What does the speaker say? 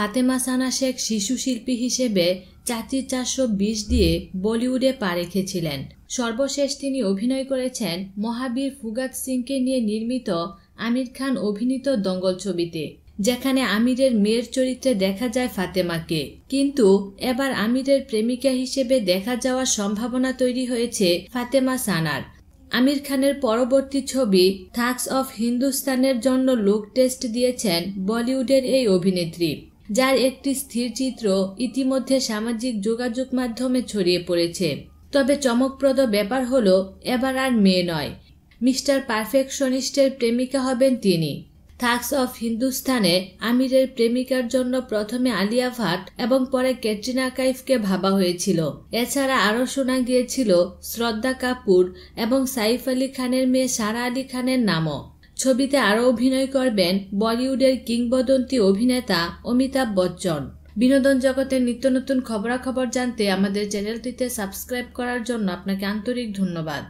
ফাতেমা সানা শেখ শিশু শিল্পী হিসেবে চারটি চারশো বিশ দিয়ে বলিউডে পা রেখেছিলেন। সর্বশেষ তিনি অভিনয় করেছেন মহাবীর ফুগাত সিংকে নিয়ে নির্মিত আমির খান অভিনীত দঙ্গল ছবিতে, যেখানে আমিরের মেয়ের চরিত্রে দেখা যায় ফাতেমাকে। কিন্তু এবার আমিরের প্রেমিকা হিসেবে দেখা যাওয়ার সম্ভাবনা তৈরি হয়েছে ফাতেমা সানার। আমির খানের পরবর্তী ছবি থাক্স অফ হিন্দুস্তানের জন্য লুক টেস্ট দিয়েছেন বলিউডের এই অভিনেত্রী। যার একটি স্থির চিত্র ইতিমধ্যে সামাজিক যোগাযোগ মাধ্যমে ছড়িয়ে পড়েছে। তবে চমকপ্রদ ব্যাপার হলো, এবার আর মেয়ে নয়। মিস্টার পারফেকশনিস্টের প্রেমিকা হবেন তিনি। থাক্স অফ হিন্দুস্তানে আমিরের প্রেমিকার জন্য প্রথমে আলিয়া ভাট এবং পরে ক্যাটরিনা কাইফকে ভাবা হয়েছিল। এছাড়া আরও শোনা গিয়েছিল শ্রদ্ধা কাপুর এবং সাইফ আলী খানের মেয়ে সারা আলী খানের নামও। ছবিতে আরও অভিনয় করবেন বলিউডের কিংবদন্তি অভিনেতা অমিতাভ বচ্চন। বিনোদন জগতের নিত্য নতুন খবরাখবর জানতে আমাদের চ্যানেলটিতে সাবস্ক্রাইব করার জন্য আপনাকে আন্তরিক ধন্যবাদ।